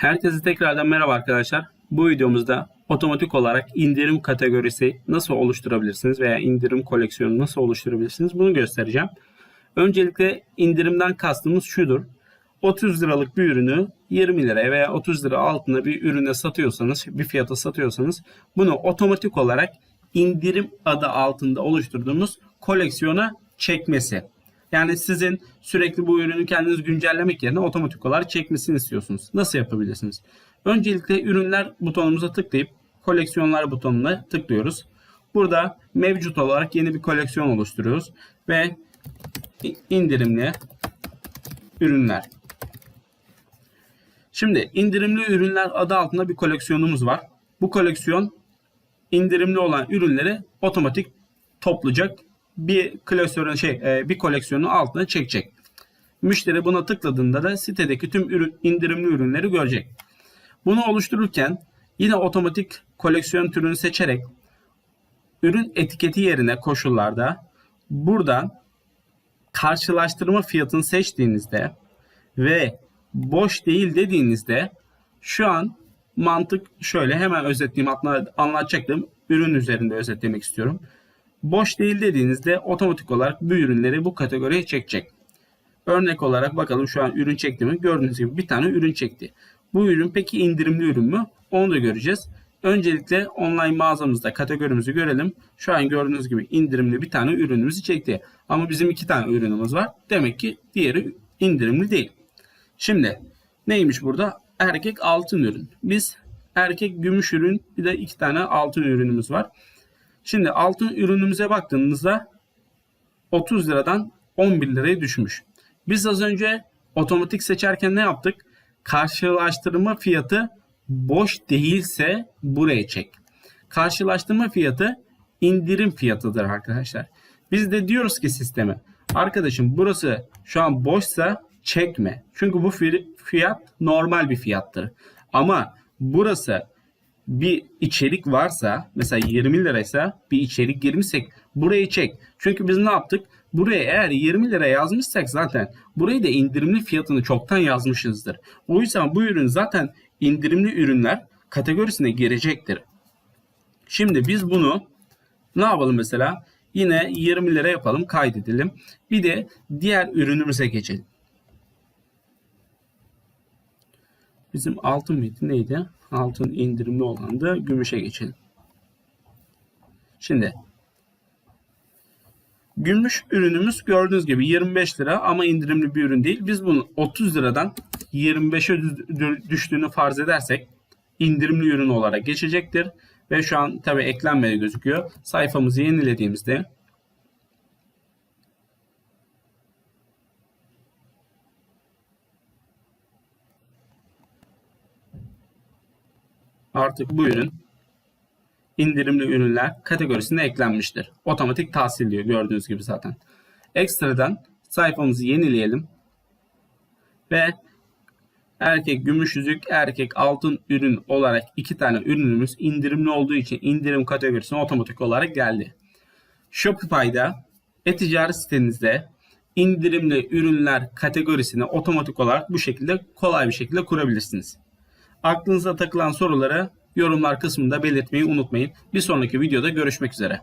Herkese tekrardan merhaba arkadaşlar. Bu videomuzda otomatik olarak indirim kategorisi nasıl oluşturabilirsiniz veya indirim koleksiyonu nasıl oluşturabilirsiniz bunu göstereceğim. Öncelikle indirimden kastımız şudur. 30 liralık bir ürünü 20 liraya veya 30 lira altında bir ürüne satıyorsanız, bir fiyata satıyorsanız bunu otomatik olarak indirim adı altında oluşturduğumuz koleksiyona çekmesi. Yani sizin sürekli bu ürünü kendiniz güncellemek yerine otomatik olarak çekmesini istiyorsunuz. Nasıl yapabilirsiniz? Öncelikle ürünler butonumuza tıklayıp koleksiyonlar butonuna tıklıyoruz. Burada mevcut olarak yeni bir koleksiyon oluşturuyoruz ve indirimli ürünler. Şimdi indirimli ürünler adı altında bir koleksiyonumuz var. Bu koleksiyon indirimli olan ürünleri otomatik toplayacak bir klasörün şey e, bir koleksiyonu altına çekecek. Müşteri buna tıkladığında da sitedeki tüm ürün, indirimli ürünleri görecek. Bunu oluştururken yine otomatik koleksiyon türünü seçerek ürün etiketi yerine koşullarda buradan karşılaştırma fiyatını seçtiğinizde ve boş değil dediğinizde şu an mantık şöyle hemen özetleyeyim anlatacaktım. Ürün üzerinde özetlemek istiyorum. Boş değil dediğinizde otomatik olarak bu ürünleri bu kategoriye çekecek. Örnek olarak bakalım şu an ürün çekti mi? Gördüğünüz gibi bir tane ürün çekti. Bu ürün peki indirimli ürün mü? Onu da göreceğiz. Öncelikle online mağazamızda kategorimizi görelim. Şu an gördüğünüz gibi indirimli bir tane ürünümüzü çekti. Ama bizim iki tane ürünümüz var. Demek ki diğeri indirimli değil. Şimdi neymiş burada? Erkek altın ürün. Biz erkek gümüş ürün bir de iki tane altın ürünümüz var. Şimdi altın ürünümüze baktığımızda 30 liradan 11 liraya düşmüş. Biz az önce otomatik seçerken ne yaptık? Karşılaştırma fiyatı boş değilse buraya çek. Karşılaştırma fiyatı indirim fiyatıdır arkadaşlar. Biz de diyoruz ki sisteme arkadaşım burası şu an boşsa çekme. Çünkü bu fiyat normal bir fiyattır. Ama burası bir içerik varsa mesela 20 liraysa bir içerik girmişsek burayı çek. Çünkü biz ne yaptık? Buraya eğer 20 lira yazmışsak zaten burayı da indirimli fiyatını çoktan yazmışızdır. O yüzden bu ürün zaten indirimli ürünler kategorisine girecektir. Şimdi biz bunu ne yapalım mesela? Yine 20 lira yapalım kaydedelim. Bir de diğer ürünümüze geçelim. Bizim altın mıydı neydi? Altın indirimli olan da gümüşe geçelim. Şimdi gümüş ürünümüz gördüğünüz gibi 25 lira ama indirimli bir ürün değil. Biz bunu 30 liradan 25'e düştüğünü farz edersek indirimli ürün olarak geçecektir. Ve şu an tabi eklenmedi gözüküyor. Sayfamızı yenilediğimizde artık bu ürün indirimli ürünler kategorisine eklenmiştir. Otomatik tahsil diyor gördüğünüz gibi zaten. Ekstradan sayfamızı yenileyelim. Ve erkek gümüş yüzük, erkek altın ürün olarak iki tane ürünümüz indirimli olduğu için indirim kategorisine otomatik olarak geldi. Shopify'da e-ticaret sitenizde indirimli ürünler kategorisine otomatik olarak bu şekilde kolay bir şekilde kurabilirsiniz. Aklınıza takılan soruları yorumlar kısmında belirtmeyi unutmayın. Bir sonraki videoda görüşmek üzere.